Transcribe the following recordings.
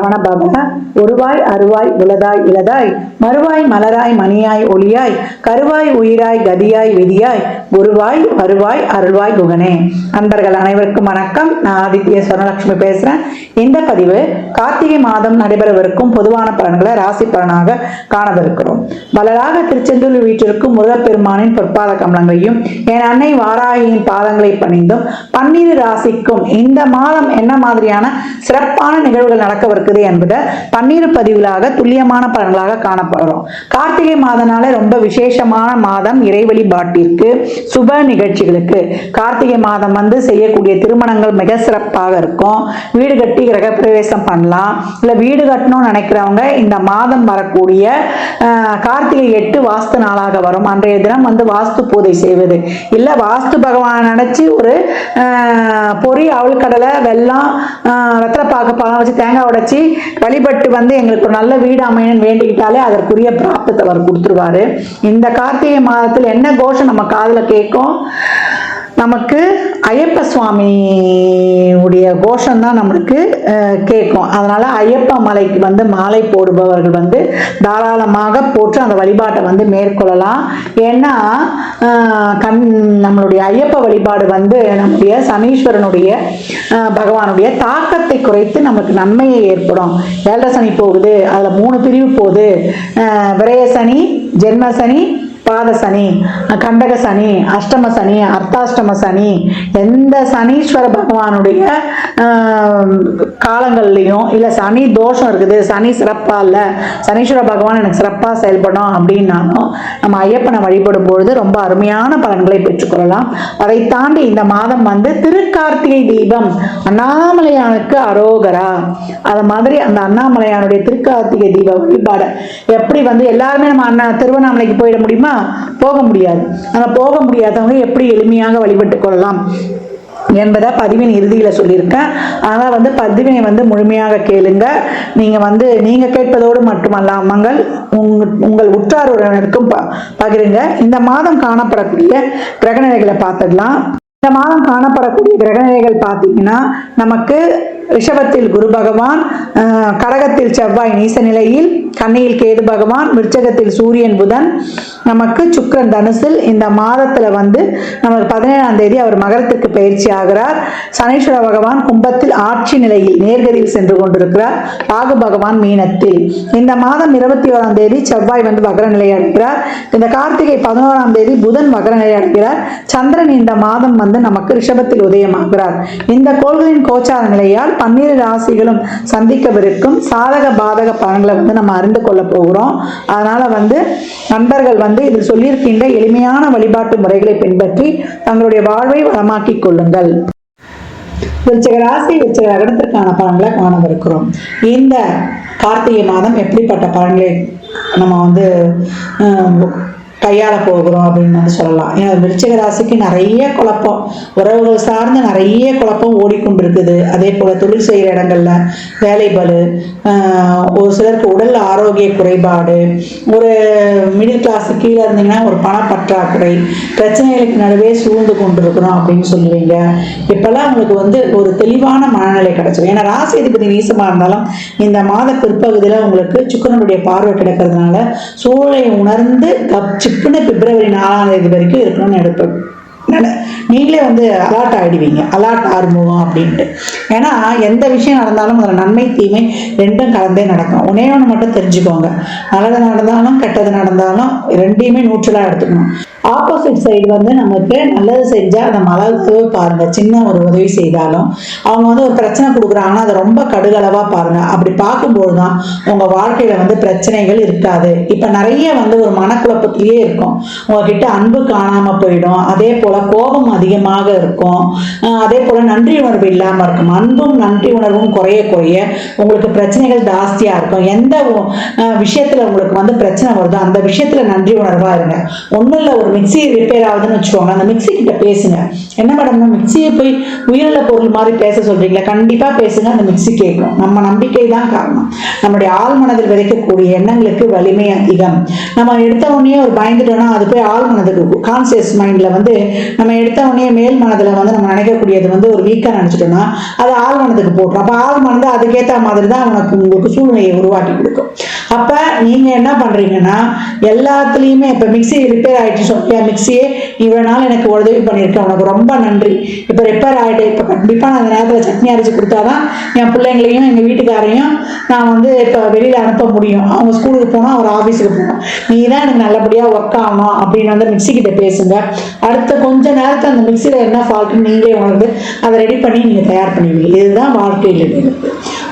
சரவண ஒருவாய் அருவாய் உலதாய் இலதாய் மறுவாய் மலராய் மணியாய் ஒளியாய் கருவாய் உயிராய் கதியாய் விதியாய் ஒருவாய் வருவாய் அருள்வாய் குகனே. நண்பர்கள் அனைவருக்கும் வணக்கம். நான் ஆதித்ய சொர்ணலட்சுமி பேசுறேன். இந்த பதிவு கார்த்திகை மாதம் நடைபெறவிருக்கும் பொதுவான பலன்களை ராசி பலனாக காணவிருக்கிறோம். பலராக திருச்செந்தூர் வீட்டிற்கும் முருகப்பெருமானின் பொற்பாத கமலங்களையும் என் அன்னை வாராகியின் பாதங்களை பணிந்தும் பன்னிரு ராசிக்கும் இந்த மாதம் என்ன மாதிரியான சிறப்பான நிகழ்வுகள் நடக்கவிருக்குது என்பதை பன்னிரு பதிவுகளாக துல்லியமான பலன்களாக காணப்படுறோம். கார்த்திகை மாதனால ரொம்ப விசேஷமான மாதம். இறைவழிபாட்டிற்கு சுப சுப நிகழ்ச்சிகளுக்கு கார்த்திகை மாதம் வந்து செய்யக்கூடிய திருமணங்கள் மிக சிறப்பாக இருக்கும். வீடு கட்டி கிரகப்பிரவேசம் பண்ணலாம். இல்லை வீடு கட்டணும்னு நினைக்கிறவங்க இந்த மாதம் வரக்கூடிய கார்த்திகை எட்டு வாஸ்து நாளாக வரும். அன்றைய தினம் வந்து வாஸ்து பூஜை செய்வது. இல்லை வாஸ்து பகவான் நினச்சி ஒரு பொறி பொரி அவள் கடலை வெள்ளம் வெத்தலைப்பாக்கு பழம் வச்சு தேங்காய் உடைச்சி வழிபட்டு வந்து எங்களுக்கு ஒரு நல்ல வீடு அமையணும்னு வேண்டிக்கிட்டாலே அதற்குரிய பிராப்தத்தை அவர் கொடுத்துருவாரு. இந்த கார்த்திகை மாதத்தில் என்ன கோஷம் நம்ம காதில் கேட்கும்? நமக்கு ஐயப்ப சுவாமி உடைய கோஷம் தான் நம்மளுக்கு கேட்கும். அதனால் ஐயப்ப மலைக்கு வந்து மாலை போடுபவர்கள் வந்து தாராளமாக போட்டு அந்த வழிபாட்டை வந்து மேற்கொள்ளலாம். ஏன்னா கண் நம்மளுடைய ஐயப்ப வழிபாடு வந்து நம்முடைய சனீஸ்வரனுடைய பகவானுடைய தாக்கத்தை குறைத்து நமக்கு நன்மையை ஏற்படும். ஏழரை சனி போகுது அதில் மூணு பிரிவு போகுது. விரய சனி ஜென்ம சனி பாத சனி கண்டக சனி அஷ்டம சனி அர்த்தாஷ்டம சனி எந்த சனீஸ்வர பகவானுடைய காலங்கள்லையும் இல்லை சனி தோஷம் இருக்குது சனி சிறப்பாக இல்லை சனீஸ்வர பகவான் எனக்கு சிறப்பாக செயல்படும் அப்படின்னாலும் நம்ம ஐயப்பனை வழிபடும் பொழுது ரொம்ப அருமையான பலன்களை பெற்றுக்கொள்ளலாம். அதை தாண்டி இந்த மாதம் வந்து திருக்கார்த்திகை தீபம் அண்ணாமலையானுக்கு அரோகரா. அது மாதிரி அந்த அண்ணாமலையானுடைய திருக்கார்த்திகை தீப வழிபாடு. எப்படி வந்து எல்லாருமே நம்ம அண்ணா திருவண்ணாமலைக்கு போயிட முடியுமா? போக முடியாது. நம்ம போக முடியாதவங்க எப்படி எளிமையாக வழிபட்டு கொள்ளலாம் என்பதை பதிவின் இறுதியில் சொல்லியிருக்கேன். ஆனால் வந்து பதிவினை வந்து முழுமையாக கேளுங்க. நீங்கள் வந்து நீங்கள் கேட்பதோடு மட்டுமல்லாமல் உங் உங்கள் உற்றார் உறவினருக்கும் ப பகிருங்க. இந்த மாதம் காணப்படக்கூடிய கிரகநிலைகளை பார்த்துடலாம். இந்த மாதம் காணப்படக்கூடிய கிரகநிலைகள் பார்த்தீங்கன்னா நமக்கு ரிஷபத்தில் குரு பகவான் கடகத்தில் செவ்வாய் நீச நிலையில் கண்ணியில் கேது பகவான் விருச்சகத்தில் சூரியன் புதன் நமக்கு சுக்கரன் தனுசில் இந்த மாதத்தில் வந்து நமக்கு பதினேழாம் தேதி அவர் மகரத்துக்கு பயிற்சி ஆகிறார். சனீஸ்வர பகவான் கும்பத்தில் ஆட்சி நிலையில் நேர்கதியில் சென்று கொண்டிருக்கிறார். ராகு பகவான் மீனத்தில். இந்த மாதம் இருபத்தி ஓராம் தேதி செவ்வாய் வந்து வகர நிலை அடைகிறார். இந்த கார்த்திகை பதினோராம் தேதி புதன் வகர நிலை அடைகிறார். சந்திரன் இந்த மாதம் வந்து நமக்கு ரிஷபத்தில் உதயமாகிறார். இந்த கோள்களின் கோச்சார நிலையால் பன்னிரு ராசிகளும் சந்திக்கவிருக்கும் சாதக பாதக பலன்களை வந்து நம்ம அறிந்து கொள்ள போகிறோம். அதனால வந்து நண்பர்கள் வந்து இதில் சொல்லியிருக்கின்ற எளிமையான வழிபாட்டு முறைகளை பின்பற்றி தங்களுடைய வாழ்வை வளமாக்கிக் கொள்ளுங்கள். விருச்சக ராசி விருச்சக லக்னத்திற்கான பலன்களை காணவிருக்கிறோம். இந்த கார்த்திகை மாதம் எப்படிப்பட்ட பலன்களை நம்ம வந்து கையாள போகிறோம் அப்படின்னு வந்து சொல்லலாம். ஏன்னா விருச்சிக ராசிக்கு நிறைய குழப்பம். உறவுகள் சார்ந்து நிறைய குழப்பம் ஓடிக்கொண்டிருக்குது. அதே போல் தொழில் செய்கிற இடங்கள்ல வேலை பலு ஒரு சிலருக்கு உடல் ஆரோக்கிய குறைபாடு ஒரு மிடில் கிளாஸ் கீழே இருந்தீங்கன்னா ஒரு பணப்பற்றாக்குறை பிரச்சனைகளுக்கு நடுவே சூழ்ந்து கொண்டிருக்கிறோம் அப்படின்னு சொல்லுவீங்க. இப்போல்லாம் உங்களுக்கு வந்து ஒரு தெளிவான மனநிலை கிடைச்சிடும் ஏன்னா ராசி அதிபதி நீசமாக இருந்தாலும் இந்த மாத பிற்பகுதியில் உங்களுக்கு சுக்கரனுடைய பார்வை கிடைக்கிறதுனால சூழலை உணர்ந்து கப் சிப்புன்னு பிப்ரவரி நாலாம் தேதி வரைக்கும் இருக்கணும்னு எடுப்பேன். நட- நீங்களே வந்து அலர்ட் ஆகிடுவீங்க அலர்ட் ஆரம்பம் அப்படின்ட்டு. ஏன்னா எந்த விஷயம் நடந்தாலும் அதில் நன்மை தீமை ரெண்டும் கலந்தே நடக்கும். ஒன்னே ஒன்று மட்டும் தெரிஞ்சுக்கோங்க. நல்லது நடந்தாலும் கெட்டது நடந்தாலும் ரெண்டையுமே நூற்றலாக எடுத்துக்கணும். ஆப்போசிட் சைடு வந்து நமக்கு நல்லது செஞ்சால் அதை மலர்வு பாருங்க. சின்ன ஒரு உதவி செய்தாலும் அவங்க வந்து ஒரு பிரச்சனை கொடுக்குறாங்கன்னா அதை ரொம்ப கடுகளவாக பாருங்க. அப்படி பார்க்கும்போது தான் உங்கள் வாழ்க்கையில் வந்து பிரச்சனைகள் இருக்காது. இப்போ நிறைய வந்து ஒரு மனக்குழப்பத்திலேயே இருக்கும். உங்ககிட்ட அன்பு காணாமல் போயிடும். அதே போல் கோபம் அதிகமாக இருக்கும். அதே போல் நன்றி உணர்வு இல்லாமல் இருக்கும். அன்பும் நன்றி உணர்வும் குறைய குறைய உங்களுக்கு பிரச்சனைகள் ஜாஸ்தியாக இருக்கும். எந்த விஷயத்தில் உங்களுக்கு வந்து பிரச்சனை வருதோ அந்த விஷயத்தில் நன்றி உணர்வாக இருங்க. ஒன்றும் இல்லை ஒரு மிக்ஸி ரிப்பேர் ஆகுதுன்னு வச்சுக்கோங்க அந்த மிக்சி கிட்ட பேசுங்க. என்ன மேடம் மிக்ஸியை போய் உயிருள்ள பொருள் மாதிரி பேச சொல்றீங்களா கண்டிப்பாக பேசுங்க. அந்த மிக்ஸி கேட்கும். நம்ம நம்பிக்கை தான் காரணம். நம்முடைய ஆள் மனதில் விதைக்கக்கூடிய எண்ணங்களுக்கு வலிமை அதிகம். நம்ம எடுத்த உடனே ஒரு பயந்துட்டோம்னா அது போய் ஆள் மனதுக்கு கான்சியஸ் மைண்டில் வந்து நம்ம எடுத்த உடனே மேல் மனதில் வந்து நம்ம நினைக்கக்கூடியது வந்து ஒரு வீக்காக நினச்சிட்டோம்னா அது ஆள் மனதுக்கு போட்டுரும். அப்போ ஆள் மனது அதுக்கேற்ற மாதிரி தான் உனக்கு உங்களுக்கு சூழ்நிலையை உருவாக்கி கொடுக்கும். அப்போ நீங்கள் என்ன பண்ணுறீங்கன்னா எல்லாத்துலேயுமே இப்போ மிக்ஸி ரிப்பேர் ஆகிட்டு சொல்லியா மிக்சியே இவ்வளோ நாள் எனக்கு உதவி பண்ணியிருக்கேன் உனக்கு ரொம்ப நன்றி. இப்போ ரிப்பேர் ஆகிட்டு இப்போ கண்டிப்பாக நான் அந்த நேரத்தில் சட்னி அரைச்சி கொடுத்தாதான் என் பிள்ளைங்களையும் எங்கள் வீட்டுக்காரையும் நான் வந்து இப்போ வெளியில் அனுப்ப முடியும். அவங்க ஸ்கூலுக்கு போனால் அவர் ஆஃபீஸுக்கு போகணும். நீ தான் எனக்கு நல்லபடியாக ஒர்க் ஆகணும் அப்படின்னு வந்து மிக்ஸி கிட்ட பேசுங்க. அடுத்த கொஞ்ச நேரத்தில் அந்த மிக்ஸியில் என்ன ஃபால்ட்டுன்னு நீங்களே உணர்ந்து அதை ரெடி பண்ணி நீங்கள் தயார் பண்ணுவீங்க இதுதான் வாழ்க்கையில் இருக்குது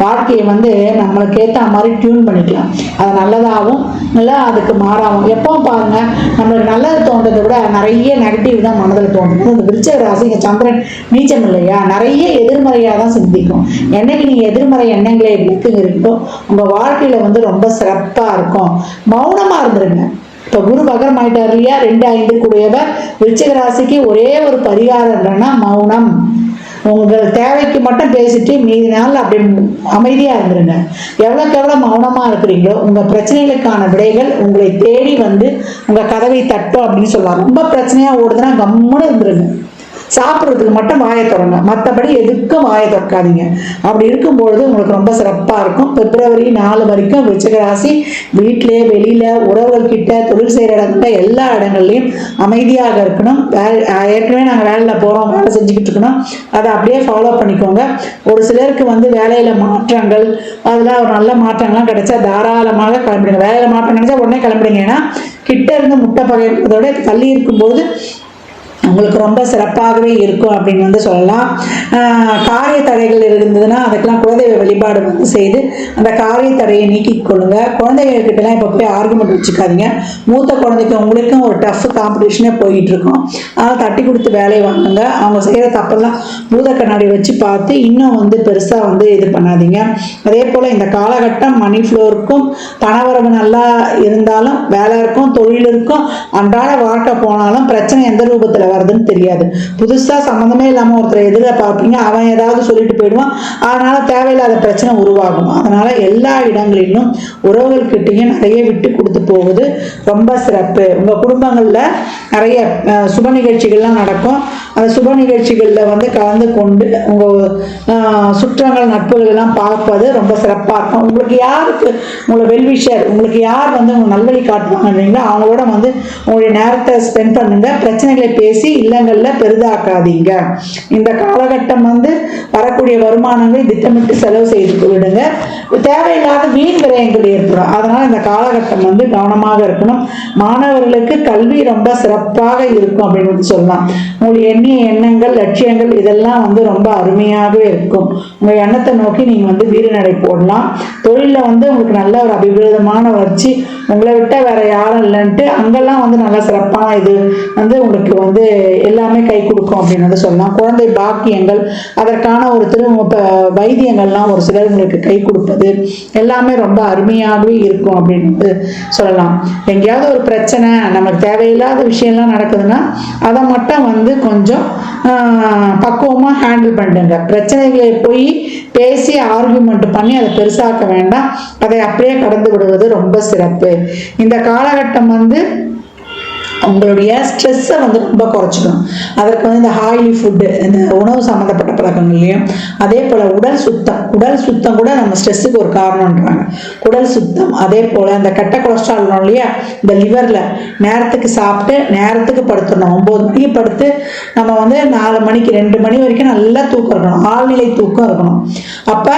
வாழ்க்கையை வந்து நம்மளுக்கு ஏற்ற மாதிரி டியூன் பண்ணிக்கலாம். அது நல்லதாகவும் நல்லா அதுக்கு மாறாகவும். எப்போ பாருங்க நம்மளுக்கு நல்லது தோன்றதை விட நிறைய நெகட்டிவ் தான் மனதில் தோன்றும். இந்த விருச்சக ராசி இங்கே சந்திரன் நீச்சம் இல்லையா? நிறைய எதிர்மறையாக தான் சிந்திக்கும். என்னைக்கு நீங்கள் எதிர்மறை எண்ணங்களே இருக்குங்க இருக்கோ உங்கள் வாழ்க்கையில் வந்து ரொம்ப சிறப்பாக இருக்கும். மௌனமாக இருந்துருங்க. இப்போ குரு பகரம் ஆயிட்டார் இல்லையா? ரெண்டு ஐந்து கூடியவர். விருச்சிக ராசிக்கு ஒரே ஒரு பரிகாரம் என்னன்னா மௌனம். உங்கள் தேவைக்கு மட்டும் பேசிட்டு மீதி நாள் அப்படி அமைதியாக இருந்துருங்க. எவ்வளோக்கு எவ்வளோ மௌனமாக இருக்கிறீங்களோ உங்கள் பிரச்சனைகளுக்கான விடைகள் உங்களை தேடி வந்து உங்கள் கதவை தட்டும் அப்படின்னு சொல்லலாம் ரொம்ப பிரச்சனையாக ஓடுதுன்னா கம்முன்னு இருந்துருங்க. சாப்பிட்றதுக்கு மட்டும் வாயை திறங்க. மற்றபடி எதுக்கும் வாயை திறக்காதீங்க. அப்படி இருக்கும்பொழுது உங்களுக்கு ரொம்ப சிறப்பாக இருக்கும். பிப்ரவரி நாலு வரைக்கும் விருச்சிக ராசி வீட்டிலே வெளியில் உறவுகள் கிட்ட தொழில் செய்கிற இடத்துல எல்லா இடங்கள்லையும் அமைதியாக இருக்கணும். ஏற்கனவே நாங்கள் வேலையில் போகிறோம் வேலை செஞ்சுக்கிட்டு இருக்கணும். அதை அப்படியே ஃபாலோ பண்ணிக்கோங்க. ஒரு சிலருக்கு வந்து வேலையில் மாற்றங்கள் அதெல்லாம் ஒரு நல்ல மாற்றங்கள்லாம் கிடைச்சா தாராளமாக கிளம்பிடுங்க. வேலையில் மாற்றம் கிடைச்சா உடனே கிளம்பிடுங்க. ஏன்னா கிட்ட இருந்து முட்டை பகைப்பதோட தள்ளி இருக்கும்போது உங்களுக்கு ரொம்ப சிறப்பாகவே இருக்கும் அப்படின்னு வந்து சொல்லலாம். காரிய தடைகள் இருந்ததுன்னா அதுக்கெல்லாம் குலதெய்வ வழிபாடு வந்து செய்து அந்த காரிய தடையை நீக்கிக் கொள்ளுங்க. குழந்தைகள்கிட்டலாம் இப்போ போய் ஆர்குமெண்ட் வச்சுக்காதீங்க. மூத்த குழந்தைக்கு உங்களுக்கும் ஒரு டஃப் காம்படிஷனே போயிட்டு இருக்கும் அதனால் தட்டி கொடுத்து வேலையை வாங்குங்க. அவங்க செய்கிற தப்பெல்லாம் பூத கண்ணாடி வச்சு பார்த்து இன்னும் வந்து பெருசாக வந்து இது பண்ணாதீங்க. அதே போல் இந்த காலகட்டம் மணி ஃப்ளோருக்கும் பணவரவு நல்லா இருந்தாலும் வேலை இருக்கும் தொழில் இருக்கும் அன்றாட வாழ்க்கை போனாலும் பிரச்சனை எந்த ரூபத்தில் வருதுன்னு தெரியாது. புதுசாக சம்மந்தமே இல்லாமல் ஒருத்தரை எதிரில் பார்ப்பீங்க. அவன் ஏதாவது சொல்லிட்டு போயிடுவான். அதனால தேவையில்லாத பிரச்சனை உருவாகும். அதனால எல்லா இடங்களிலும் உறவுகள்கிட்டையும் நிறைய விட்டு கொடுத்து போவது ரொம்ப சிறப்பு. உங்கள் குடும்பங்களில் நிறைய சுப நிகழ்ச்சிகள்லாம் நடக்கும். அந்த சுப நிகழ்ச்சிகளில் வந்து கலந்து கொண்டு உங்கள் சுற்றங்கள் நட்புகள் எல்லாம் பார்ப்பது ரொம்ப சிறப்பாக இருக்கும். உங்களுக்கு யாருக்கு உங்களை வெல்விஷர் உங்களுக்கு யார் வந்து உங்க நல்வழி காட்டுவாங்கன்றீங்களோ அவங்களோட வந்து உங்களுடைய நேரத்தை ஸ்பெண்ட் பண்ணுங்க. பிரச்சனைகளை பேசி இல்லங்களில் பெரிதாக்காதீங்க. இந்த காலகட்டம் வந்து வரக்கூடிய வருமானங்களை திட்டமிட்டு செலவு செய்து விடுங்க தேவையில்லாத வீண் விரயங்கள் ஏற்படும். அதனால இந்த காலகட்டம் வந்து கவனமாக இருக்கணும். மாணவர்களுக்கு கல்வி ரொம்ப சிறப்பாக இருக்கும் அப்படின்னு சொல்லலாம். உங்களுடைய எண்ணிய எண்ணங்கள் லட்சியங்கள் இதெல்லாம் வந்து ரொம்ப அருமையாகவே இருக்கும். உங்க எண்ணத்தை நோக்கி நீங்க வந்து வீரநடை போடலாம். தொழிலில் வந்து உங்களுக்கு நல்ல ஒரு அபிவிருதமான வளர்ச்சி. உங்களை விட்ட வேற யாரும் இல்லைன்ட்டு அங்கெல்லாம் வந்து நல்ல சிறப்பான இது வந்து உங்களுக்கு வந்து எல்லாமே கை கொடுக்கும் அப்படின்னு வந்து சொல்லலாம். குழந்தை பாக்கியங்கள் அதற்கான ஒரு திரு ப- வைத்தியங்கள்லாம் ஒரு சிலர் உங்களுக்கு கை கொடுப்பது எல்லாமே ரொம்ப அருமையாகவே இருக்கும் அப்படின்னு சொல்லலாம். எங்கேயாவது ஒரு பிரச்சனை நமக்கு தேவையில்லாத விஷயம்லாம் நடக்குதுன்னா அதை மட்டும் வந்து கொஞ்சம் பக்குவமாக ஹேண்டில் பண்ணுங்க பிரச்சனைகளை போய் பேசி ஆர்குமெண்ட் பண்ணி அதை பெருசாக்க வேண்டாம். அதை அப்படியே கடந்து விடுவது ரொம்ப சிறப்பு. இந்த காலகட்டம் வந்து உங்களுடைய ஸ்ட்ரெஸ்ஸை வந்து ரொம்ப குறைச்சிக்கணும். அதற்கு வந்து இந்த ஆயிலி ஃபுட்டு இந்த உணவு சம்மந்தப்பட்ட பழக்கங்கள்லையும் அதே போல் உடல் சுத்தம். உடல் சுத்தம் கூட நம்ம ஸ்ட்ரெஸ்ஸுக்கு ஒரு காரணம்ன்றாங்க. உடல் சுத்தம். அதே போல் இந்த கெட்ட கொலஸ்ட்ரால் இல்லையா? இந்த லிவரில் நேரத்துக்கு சாப்பிட்டு நேரத்துக்கு படுத்துடணும். ஒம்பது மணிக்கு படுத்து நம்ம வந்து நாலு மணிக்கு ரெண்டு மணி வரைக்கும் நல்லா தூக்கம் இருக்கணும். ஆழ்நிலை தூக்கம் இருக்கணும். அப்போ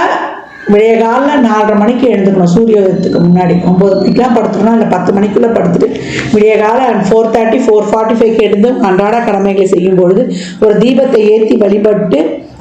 விடிய காலில் நாலரை மணிக்கு எழுந்துக்கணும். சூரியோதயத்துக்கு முன்னாடி. ஒம்பது மணிக்கெலாம் படுத்துக்கணும். இல்லை பத்து மணிக்குள்ளே படுத்துட்டு விடிய காலம் ஃபோர் தேர்ட்டி ஃபோர் ஃபார்ட்டி ஃபைவ்க்கு எழுந்து அன்றாட கடமைகளை செய்யும் பொழுது ஒரு தீபத்தை ஏற்றி வழிபட்டு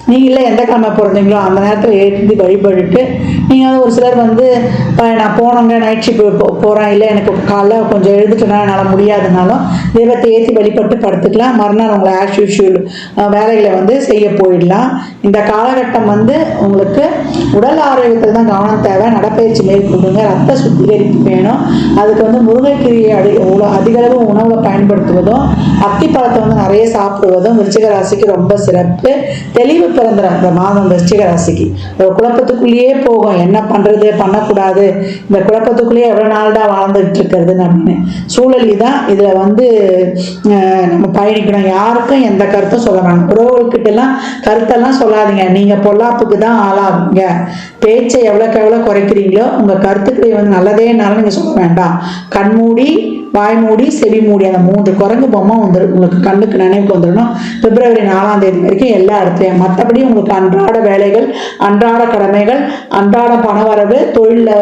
நீங்களே எந்த கிழமை பிறந்தீங்களோ அந்த நேரத்தில் ஏற்றி வழிபட்டுட்டு நீங்கள் வந்து ஒரு சிலர் வந்து இப்போ நான் போனவங்க நைட் ஷிஃப்ட் போகிறேன் இல்லை எனக்கு காலைல கொஞ்சம் எழுதுட்டுனா என்னால் முடியாதுனாலும் தீபத்தை ஏற்றி வழிபட்டு படுத்துக்கலாம். மறுநாள் உங்களை ஆஸ் யூஷுவல் வேலைகளை வந்து செய்ய போயிடலாம். இந்த காலகட்டம் வந்து உங்களுக்கு உடல் ஆரோக்கியத்தில் தான் கவனம் தேவை. நடப்பயிற்சி மேற்கொள்ளுங்க. ரத்த சுத்திகரிப்பு வேணும். அதுக்கு வந்து முருங்கைக்கீரையை அடி உண- அதிகளவு உணவை பயன்படுத்துவதும் அத்திப்பழத்தை வந்து நிறைய சாப்பிடுவதும் விருச்சிக ராசிக்கு ரொம்ப சிறப்பு. தெளிவு பிறந்துற இந்த மாதம் விருச்சிக ராசிக்கு. ஒரு குழப்பத்துக்குள்ளேயே போகும். என்ன பண்ணுறது பண்ணக்கூடாது. இந்த குழப்பத்துக்குள்ளேயே எவ்வளோ நாள்டா வாழ்ந்துகிட்டு இருக்கிறது அப்படின்னு. சூழலி தான் இதில் வந்து நம்ம பயணிக்கணும். யாருக்கும் எந்த கருத்தும் சொல்ல வேணாம். உறவுகள்கிட்டலாம் கருத்தெல்லாம் சொல்லாதீங்க. நீங்கள் பொல்லாப்புக்கு தான் ஆளாகுங்க பேச்சை எவ்வளோக்கு எவ்வளோ குறைக்கிறீங்களோ உங்கள் கருத்துக்களை வந்து நல்லதேனாலும் நீங்கள் சொல்ல வேண்டாம். கண்மூடி வாய் மூடி செவி மூடி அந்த மூன்று குரங்கு பொம்மை வந்துடும் உங்களுக்கு கண்ணுக்கு நினைவுக்கு வந்துடணும் பிப்ரவரி நாலாம் தேதி வரைக்கும் எல்லா இடத்துலையும். மற்றபடி உங்களுக்கு அன்றாட வேலைகள் அன்றாட கடமைகள் அன்றாட பணவரவு தொழிலில்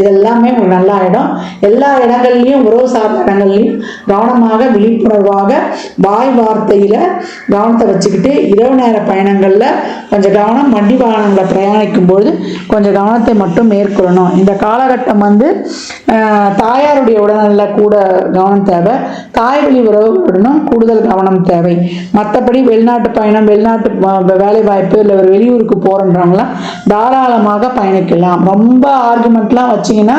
இதெல்லாமே உங்களுக்கு நல்லா இடம் எல்லா இடங்கள்லையும் உறவு சார்ந்த இடங்கள்லையும் கவனமாக விழிப்புணர்வாக வாய் வார்த்தையில கவனத்தை வச்சுக்கிட்டு இரவு நேர பயணங்களில் கொஞ்சம் கவனம் வண்டி வாகனங்களை பிரயாணிக்கும் பொழுது கொஞ்சம் கவனத்தை மட்டும் மேற்கொள்ளணும். இந்த காலகட்டம் வந்து தாயாருடைய உடல்நல கூட கவனம் தேவை. தாய் வழி உறவுகளுடனும் கூடுதல் கவனம் தேவை. மற்றபடி வெளிநாட்டு பயணம் வெளிநாட்டு வேலை வாய்ப்பு இல்லை ஒரு வெளியூருக்கு போறன்றவங்களாம் தாராளமாக பயணிக்கலாம். ரொம்ப ஆர்குமெண்ட்லாம் வச்சீங்கன்னா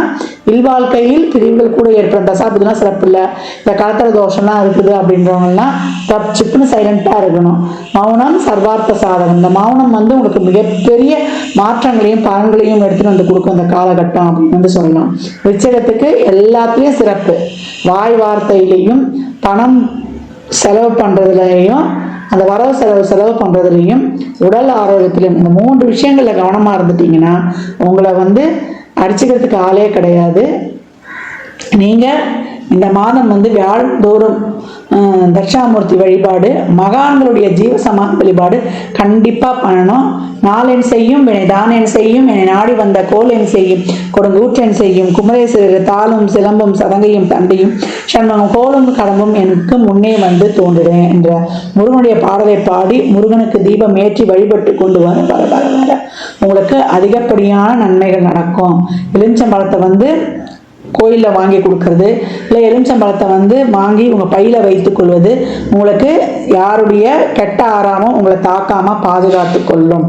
இல்வாழ்க்கையில் பிரிவுகள் கூட ஏற்படும். தசாபுதெல்லாம் சிறப்பு இல்லை. இந்த கலத்தர தோஷம்லாம் இருக்குது அப்படின்றவங்கலாம் தப் சிப்புன்னு சைலண்ட்டாக இருக்கணும். மௌனம் சர்வார்த்த சாதகம். இந்த மௌனம் வந்து உங்களுக்கு மிகப்பெரிய மாற்றங்களையும் பலன்களையும் எடுத்துகிட்டு வந்து கொடுக்கும் இந்த காலகட்டம் அப்படின்னு வந்து சொல்லலாம். விச்சகத்துக்கு எல்லாத்துலேயும் சிறப்பு. வாய் வார்த்தையிலையும் பணம் செலவு பண்ணுறதுலையும் அந்த வரவு செலவு செலவு பண்ணுறதுலையும் உடல் ஆரோக்கியத்திலையும் இந்த மூன்று விஷயங்களில் கவனமாக இருந்துட்டீங்கன்னா உங்களை வந்து அடிச்சுக்கிறதுக்கு ஆளே கிடையாது. நீங்கள் இந்த மாதம் வந்து வியாழந்தோறும் அஹ், தட்சிணாமூர்த்தி வழிபாடு மகான்களுடைய ஜீவசமாதி வழிபாடு கண்டிப்பாக பண்ணணும். நாளென் செய்யும் வினை தானென் செய்யும் என்னை நாடி வந்த கோலென் செய்யும் கொடுங்கூற்றன் செய்யும் குமரேஸ்வரர் தாளும் சிலம்பும் சதங்கையும் தண்டையும் சண்மகம் கோலும் கடம்பும் எனக்கு முன்னே வந்து தோன்றுறேன் என்ற முருகனுடைய பாடலை பாடி முருகனுக்கு தீபம் ஏற்றி வழிபட்டு கொண்டு வர வர வர வர. உங்களுக்கு அதிகப்படியான நன்மைகள் நடக்கும். எலுமிச்சம்பழத்தை வந்து கோயிலில் வாங்கி கொடுக்கறது. இல்லை எலுமிச்சம்பழத்தை வந்து வாங்கி உங்கள் பையில் வைத்து கொள்வது. உங்களுக்கு யாருடைய கெட்ட ஆறாமல் உங்களை தாக்காமல் பாதுகாத்து கொள்ளும்.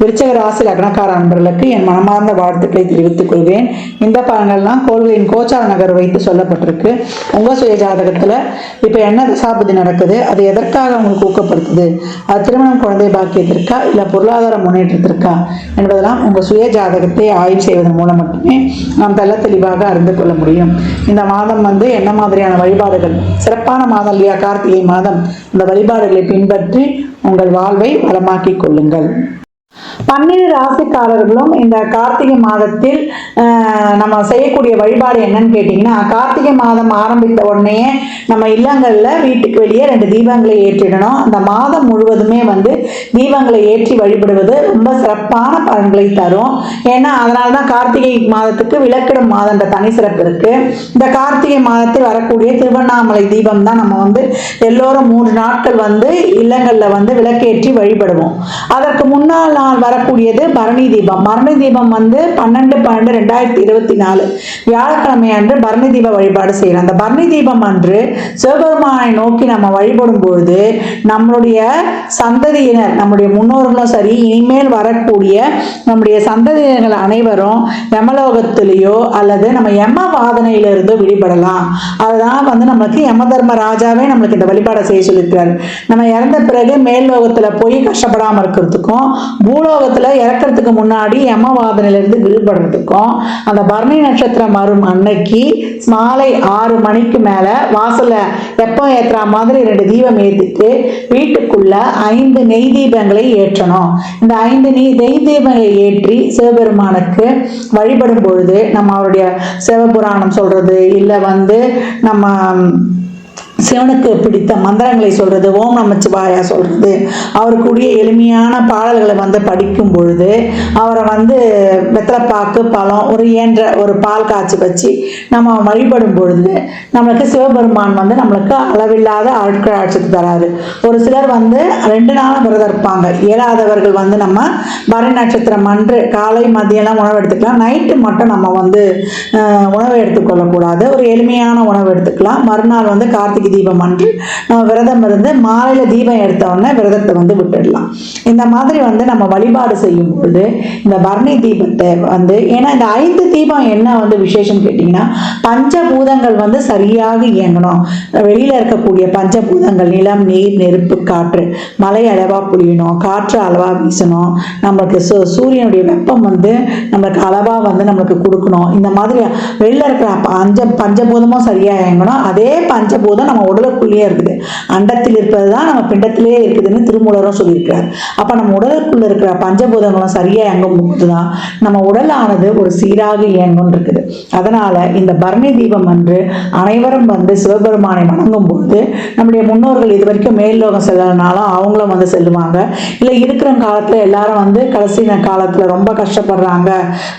விருச்சக ராசி லக்னக்கார அன்பர்களுக்கு என் மனமார்ந்த வாழ்த்துக்களை தெரிவித்துக் கொள்வேன் இந்த பலன்கள்லாம் கோள்களின் கோச்சார நகர் வைத்து சொல்லப்பட்டிருக்கு. உங்கள் சுய ஜாதகத்தில் இப்போ என்ன தசாபதி நடக்குது? அது எதற்காக உங்களுக்கு ஊக்கப்படுத்துது? அது திருமணம் குழந்தை பாக்கியத்திற்கா? இல்லை பொருளாதார முன்னேற்றத்திற்கா? என்பதெல்லாம் உங்கள் சுய ஜாதகத்தை ஆய்வு செய்வதன் மூலம் மட்டுமே நாம் தெல்ல தெளிவாக அறிந்து கொள்ள முடியும். இந்த மாதம் வந்து என்ன மாதிரியான வழிபாடுகள்? சிறப்பான மாதம் இல்லையா? கார்த்திகை மாதம். இந்த வழிபாடுகளை பின்பற்றி உங்கள் வாழ்வை வளமாக்கிக் கொள்ளுங்கள். பன்னிரு ராசிக்காரர்களும் இந்த கார்த்திகை மாதத்தில் ஆஹ், நம்ம செய்யக்கூடிய வழிபாடு என்னன்னு கேட்டிங்கன்னா கார்த்திகை மாதம் ஆரம்பித்த உடனே நம்ம இல்லங்களில் வீட்டுக்கு வெளியே ரெண்டு தீபங்களை ஏற்றிடணும். அந்த மாதம் முழுவதுமே வந்து தீபங்களை ஏற்றி வழிபடுவது ரொம்ப சிறப்பான பலன்களை தரும். ஏன்னா அதனால தான் கார்த்திகை மாதத்துக்கு விளக்கிடும் மாதன்ற தனி சிறப்பு இருக்கு. இந்த கார்த்திகை மாதத்தில் வரக்கூடிய திருவண்ணாமலை தீபம் தான் நம்ம வந்து எல்லோரும் மூன்று நாட்கள் வந்து இல்லங்களில் வந்து விளக்கேற்றி வழிபடுவோம். அதற்கு முன்னால் நாள் வரக்கூடியது பரணி தீபம். பரணி தீபம் வந்து பன்னெண்டு பன்னெண்டு ரெண்டாயிரத்தி இருபத்தி நாலு வியாழக்கிழமை அன்று பரணி தீப வழிபாடு செய்யலாம். அந்த பரணி தீபம் அன்று சிவபெருமானை நோக்கி நம்ம வழிபடும் பொழுது நம்மளுடைய சந்ததியினர் நம்முடைய முன்னோர்களும் சரி இனிமேல் வரக்கூடிய நம்முடைய சந்ததியினர்கள் அனைவரும் யமலோகத்திலேயோ அல்லது நம்ம யம வாதனையிலிருந்தோ விடுபடலாம். அதுதான் வந்து நம்மளுக்கு யம தர்ம ராஜாவே நம்மளுக்கு இந்த வழிபாடை செய்ய சொல்லியிருக்கிறார். நம்ம இறந்த பிறகு மேல் லோகத்தில் போய் கஷ்டப்படாமல் இருக்கிறதுக்கும் பூ பூலோகத்தில் இறக்கிறதுக்கு முன்னாடி யமவாதனிலிருந்து விடுபடுறதுக்கும் அந்த பரணி நட்சத்திரம் வரும் அன்னைக்கு மாலை ஆறு மணிக்கு மேலே வாசலில் வெப்பம் ஏற்றுற மாதிரி ரெண்டு தீபம் ஏற்றிட்டு வீட்டுக்குள்ள ஐந்து நெய் தீபங்களை ஏற்றணும். இந்த ஐந்து நெய் நெய் தீபங்களை ஏற்றி சிவபெருமானுக்கு வழிபடும் பொழுது நம்ம அவருடைய சிவபுராணம் சொல்கிறது இல்லை வந்து நம்ம சிவனுக்கு பிடித்த மந்திரங்களை சொல்றது ஓம் நமச்சிவாயா சொல்றது. அவருக்குரிய எளிமையான பாடல்களை வந்து படிக்கும் பொழுது அவரை வந்து வெத்தலைப்பாக்கு பழம் ஒரு இயன்ற ஒரு பால் காய்ச்சி வச்சு நம்ம வழிபடும் பொழுது நம்மளுக்கு சிவபெருமான் வந்து நம்மளுக்கு அளவில்லாத ஆட்கள் ஆட்சிக்கு தராரு ஒரு சிலர் வந்து ரெண்டு நாளும் விரதம் இருப்பாங்க. இயலாதவர்கள் வந்து நம்ம பரணி நட்சத்திரம் அன்று காலை மதியம்லாம் உணவு எடுத்துக்கலாம். நைட்டு மட்டும் நம்ம வந்து உணவு எடுத்துக்கொள்ளக்கூடாது. ஒரு எளிமையான உணவு எடுத்துக்கலாம். மறுநாள் வந்து கார்த்திகை தீபம் அன்று நம்ம விரதம் இருந்து மாலையில் தீபம் எடுத்த உடனே விரதத்தை வந்து விட்டுடலாம். இந்த மாதிரி வந்து நம்ம வழிபாடு செய்யும் பொழுது இந்த பரணி தீபத்தை வந்து ஏன்னா இந்த ஐந்து தீபம் என்ன வந்து விசேஷம் கேட்டிங்கன்னா பஞ்சபூதங்கள் வந்து சரியாக இயங்கணும். வெளியில் இருக்கக்கூடிய பஞ்சபூதங்கள் நிலம் நீர் நெருப்பு காற்று மலை அளவாக புழியணும் காற்று அளவாக வீசணும். நம்மளுக்கு சூ சூரியனுடைய வெப்பம் வந்து நம்மளுக்கு அளவாக வந்து நம்மளுக்கு கொடுக்கணும். இந்த மாதிரி வெளியில் இருக்கிற பஞ்ச பஞ்சபூதமும் சரியாக இயங்கணும். அதே பஞ்சபூதம் நம்ம உடலுக்குள்ளேயே இருக்குது. அண்டத்தில் இருப்பது தான் நம்ம பிண்டத்திலேயே இருக்குதுன்னு திருமூலரும் சொல்லியிருக்கிறார். அப்போ நம்ம உடலுக்குள்ள இருக்கிற பஞ்சபூதங்களும் சரியாக இயங்கும் போது தான் நம்ம உடலானது ஒரு சீராக இயங்கும் இருக்குது. அதனால இந்த பரணி தீபம் அன்று அனைவரும் வந்து சிவபெருமானை வணங்கும் போது நம்முடைய முன்னோர்கள் இது வரைக்கும் மேல்லோகம் செல்லனாலும் அவங்களும் வந்து செல்லுவாங்க. இல்லை இருக்கிற காலத்தில் எல்லாரும் வந்து கடைசி காலத்தில் ரொம்ப கஷ்டப்படுறாங்க.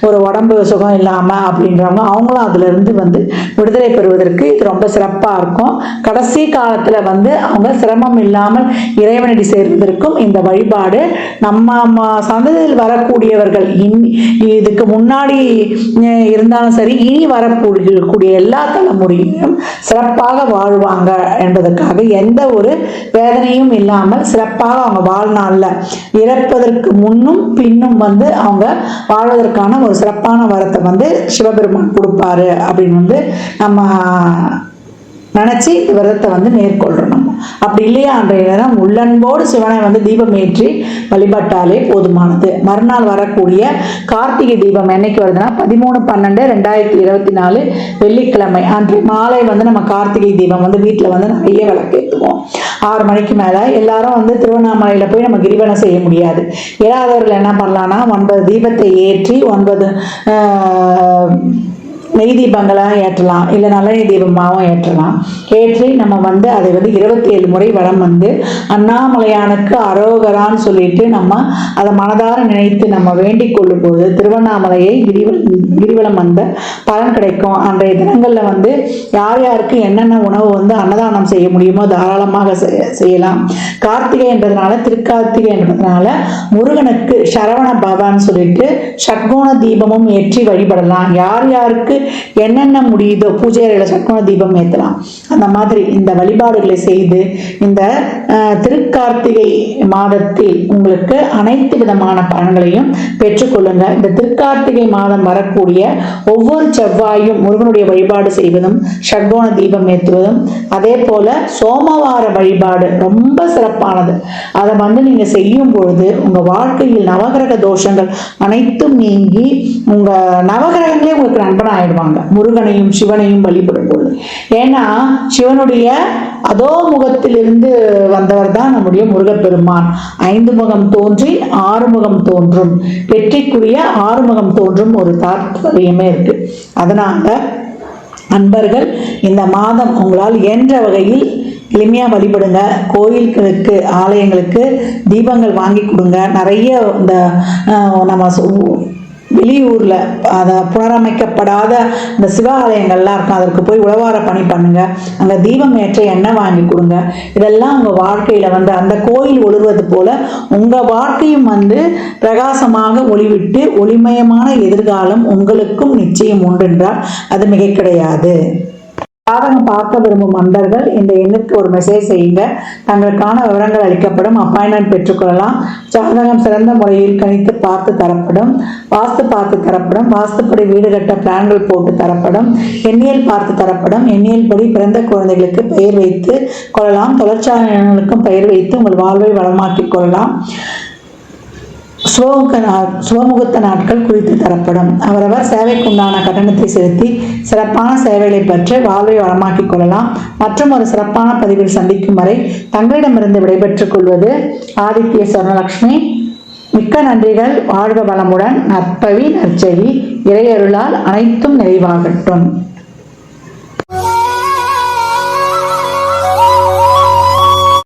ஒரு உடம்பு சுகம் இல்லாமல் அப்படின்றவங்க அவங்களும் அதிலிருந்து வந்து விடுதலை பெறுவதற்கு இது ரொம்ப சிறப்பாக இருக்கும். கடைசி காலத்தில் வந்து அவங்க சிரமம் இல்லாமல் இறைவனடி சேர்வதற்கும் இந்த வழிபாடு. நம்ம சந்ததியில் வரக்கூடியவர்கள் இன் இதுக்கு முன்னாடி இருந்தாலும் சரி இனி வரக்கூடிய எல்லா தலைமுறையிலும் சிறப்பாக வாழ்வாங்க என்பதற்காக எந்த ஒரு வேதனையும் இல்லாமல் சிறப்பாக அவங்க வாழ்நாளில் இறப்பதற்கு முன்னும் பின்னும் வந்து அவங்க வாழ்வதற்கான ஒரு சிறப்பான வரத்தை வந்து சிவபெருமான் கொடுப்பாரு அப்படின்னு வந்து நம்ம நினச்சி இந்த விரதத்தை வந்து மேற்கொள்கிறோம் நம்ம. அப்படி இல்லையா அன்றைய நேரம் உள்ளன்போடு சிவனை வந்து தீபம் ஏற்றி வழிபட்டாலே போதுமானது. மறுநாள் வரக்கூடிய கார்த்திகை தீபம் என்னைக்கு வருதுன்னா பதிமூணு பன்னெண்டு ரெண்டாயிரத்தி இருபத்தி நாலு வெள்ளிக்கிழமை. அன்று மாலை வந்து நம்ம கார்த்திகை தீபம் வந்து வீட்டில் வந்து நிறைய விளக்கேற்றுவோம். ஆறு மணிக்கு மேலே எல்லாரும் வந்து திருவண்ணாமலையில் போய் நம்ம கிரிவலம் செய்ய முடியாது. இயலாதவர்கள் என்ன பண்ணலான்னா ஒன்பது தீபத்தை ஏற்றி ஒன்பது நெய் தீபங்களாக ஏற்றலாம் இல்லை நல்லெண்ணெய் தீபமாகவும் ஏற்றலாம். ஏற்றி நம்ம வந்து அதை வந்து இருபத்தி ஏழு முறை வடம் வந்து அண்ணாமலையானுக்கு அரோகரான்னு சொல்லிட்டு நம்ம அதை மனதார நினைத்து நம்ம வேண்டிக் கொள்ளும்போது திருவண்ணாமலையை கிரிவலம் கிரிவலம் வந்த பலன் கிடைக்கும். அன்றைய தினங்களில் வந்து யார் யாருக்கு என்னென்ன உணவு வந்து அன்னதானம் செய்ய முடியுமோ தாராளமாக செய்யலாம். கார்த்திகை என்றதுனால திருக்கார்த்திகை என்றதுனால முருகனுக்கு சரவண பவான்னு சொல்லிட்டு ஷட்கோண தீபமும் ஏற்றி வழிபடலாம். யார் யாருக்கு என்னென்ன முடியுதோ பூஜை அறையில் ஷட்கோண தீபம் ஏற்றலாம் அந்த மாதிரி இந்த வழிபாடுகளை செய்து இந்த திருக்கார்த்திகை மாதத்தில் உங்களுக்கு அனைத்து விதமான பலன்களையும் பெற்றுக்கொள்ளுங்க இந்த திருக்கார்த்திகை மாதம் வரக்கூடிய ஒவ்வொரு செவ்வாயும் முருகனுடைய வழிபாடு செய்வதும் ஷட்கோண தீபம் ஏற்றுவதும் அதே போல சோமவார வழிபாடு ரொம்ப சிறப்பானது. அதை வந்து நீங்க செய்யும் பொழுது உங்க வாழ்க்கையில் நவகிரக தோஷங்கள் அனைத்தும் நீங்கி உங்க நவகிரகங்களே உங்களுக்கு நண்பன் ஆயிடுவாங்க முருகனையும் சிவனையும் வழிபடும் பொழுது ஏன்னா சிவனுடைய அதோ முகத்திலிருந்து வந்தவர் தான் நம்முடைய முருகப்பெருமான். ஐந்து முகம் தோன்றி ஆறுமுகம் தோன்றும். வெற்றிக்குரிய ஆறுமுகம் தோன்றும் ஒரு தாற்பயமே இருக்கு. அதனால அன்பர்கள் இந்த மாதம் உங்களால் இயன்ற வகையில் எளிமையாக வழிபடுங்க. கோயில்களுக்கு ஆலயங்களுக்கு தீபங்கள் வாங்கி கொடுங்க. நிறைய இந்த நம்ம வெளியூரில் அதை புனரமைக்கப்படாத இந்த சிவாலயங்கள்லாம் இருக்கும். அதற்கு போய் உழவார பணி பண்ணுங்க. அங்கே தீபம் ஏற்ற எண்ணெய் வாங்கி கொடுங்க. இதெல்லாம் உங்கள் வாழ்க்கையில் வந்து அந்த கோயில் ஒளிர்வது போல உங்கள் வாழ்க்கையும் வந்து பிரகாசமாக ஒளிவிட்டு ஒளிமயமான எதிர்காலம் உங்களுக்கும் நிச்சயம் உண்டென்றால் அது மிக கிடையாது. ஜாதகம் பார்க்க விரும்பும் அன்பர்கள் இந்த எண்ணுக்கு ஒரு மெசேஜ் செய்யுங்க. தங்களுக்கான விவரங்கள் அளிக்கப்படும். அப்பாயின்மெண்ட் பெற்றுக்கொள்ளலாம். ஜாதகம் சிறந்த முறையில் கணித்து பார்த்து தரப்படும். வாஸ்து பார்த்து தரப்படும். வாஸ்துப்படி வீடு கட்ட பிளான்கள் போட்டு தரப்படும். எண்ணியல் பார்த்து தரப்படும். எண்ணியல் படி பிறந்த குழந்தைகளுக்கு பெயர் வைத்து கொள்ளலாம். தொழிற்சாலைகளுக்கும் பெயர் வைத்து உங்கள் வாழ்வை வளமாக்கிக் கொள்ளலாம். சுவமுக நா- சுபமுகூர்த்த நாட்கள் குறித்து தரப்படும். அவரவர் சேவைக்குண்டான கட்டணத்தை செலுத்தி சிறப்பான சேவைகளை பெற்று வாழ்வை வளமாக்கிக் கொள்ளலாம். மற்றும் ஒரு சிறப்பான பதிவில் சந்திக்கும் வரை தங்களிடமிருந்து விடைபெற்றுக் கொள்வது ஆதித்ய சொர்ணலக்ஷ்மி. மிக்க நன்றிகள். வாழ்க வளமுடன். நற்பவி நற்செவி இறையருளால் அனைத்தும் நிறைவாகட்டும்.